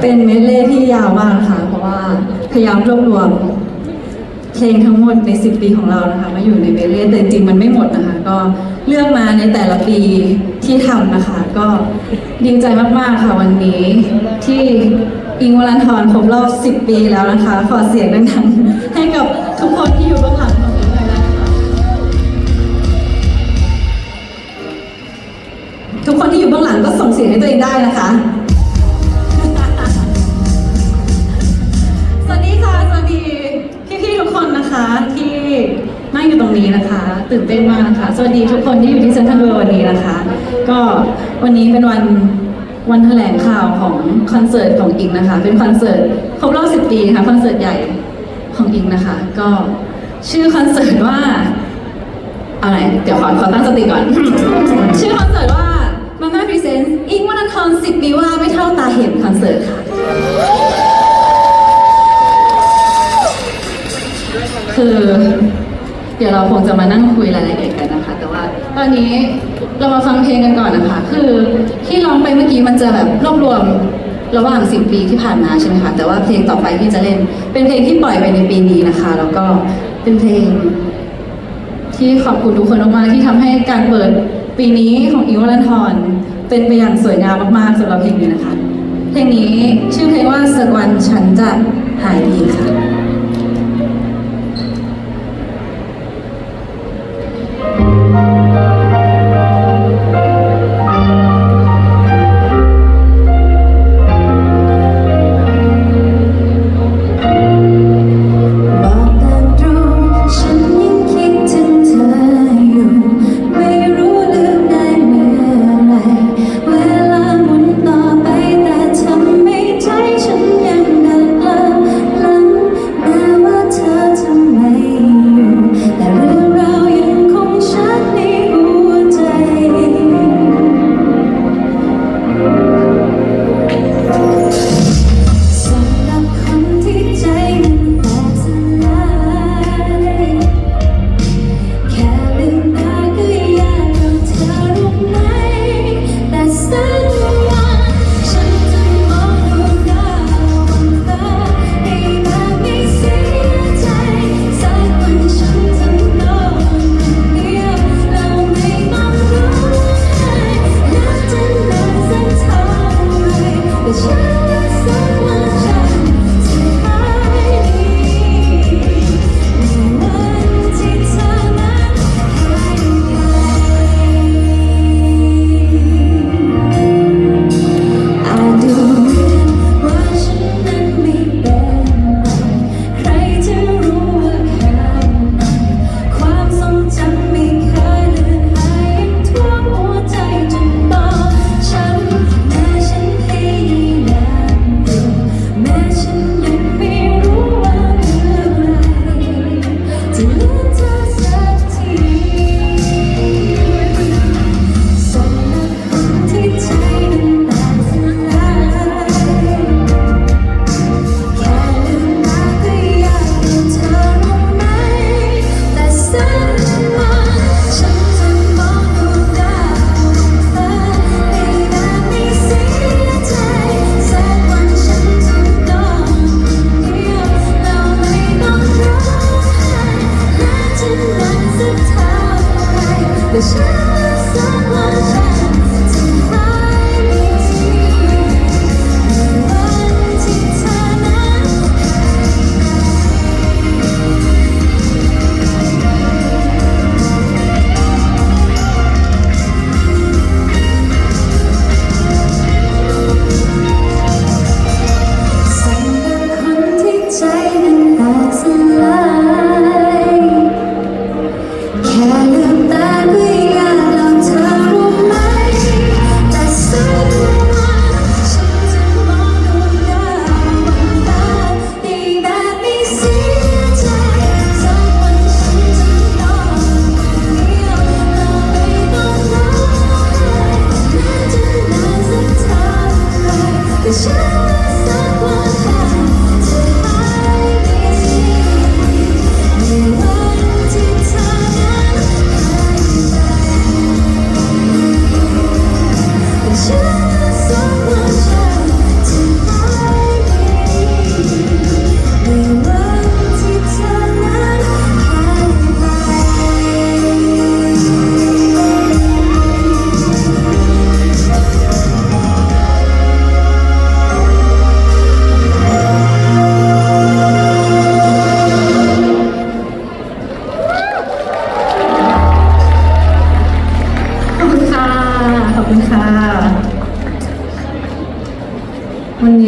เป็นเมดเล่ที่ยาวมากนะคะเพราะว่าพยายามรวบรวมเพลงทั้งหมดใน 10 ปีของเรานะคะมาอยู่ในเมดเล่แต่จริงมันไม่หมดนะคะ ก็เลือกมาในแต่ละปีที่ทำนะคะ ก็ดีใจมากๆค่ะวันนี้ ที่อิงวลันทรครบรอบ 10 ปีแล้วนะคะ ขอเสียงดังๆให้กับทุกคนที่อยู่ ตื่นเต้นมากนะคะ สวัสดีทุกคนที่อยู่ที่เซ็นทรัลเวิลด์วันนี้นะคะ ก็วันนี้เป็นวันวันแถลงข่าวของคอนเสิร์ตของอิงนะคะ เป็นคอนเสิร์ตครบรอบ10ปีค่ะคอนเสิร์ตใหญ่ของอิงนะคะ ก็ชื่อคอนเสิร์ตว่าอาไหนเดี๋ยวขอขอตั้งสติก่อน ชื่อคอนเสิร์ตว่า Mama Presents อิงวันันทร10ปีว่าไม่เท่าตาเห็นคอนเสิร์ตค่ะ คือ เดี๋ยวเราคงจะมานั่งคุยรายละเอียดกันนะคะ แต่ว่าตอนนี้เรามาฟังเพลงกันก่อนนะคะ คือที่ร้องไปเมื่อกี้มันจะแบบรวบรวมระหว่าง10ปีที่ผ่านมาใช่ไหมคะ แต่ว่าเพลงต่อไปที่จะเล่น เป็นเพลงที่ปล่อยไปในปีนี้นะคะ แล้วก็เป็นเพลง ที่ขอบคุณทุกคนมากๆที่ทำให้การเปิดปีนี้ของอิววลันทรเป็นไปอย่างสวยงามมากๆสำหรับเพลงนี้นะคะ เพลงนี้ชื่อเพลงว่าสักวันฉันจะหายดีค่ะ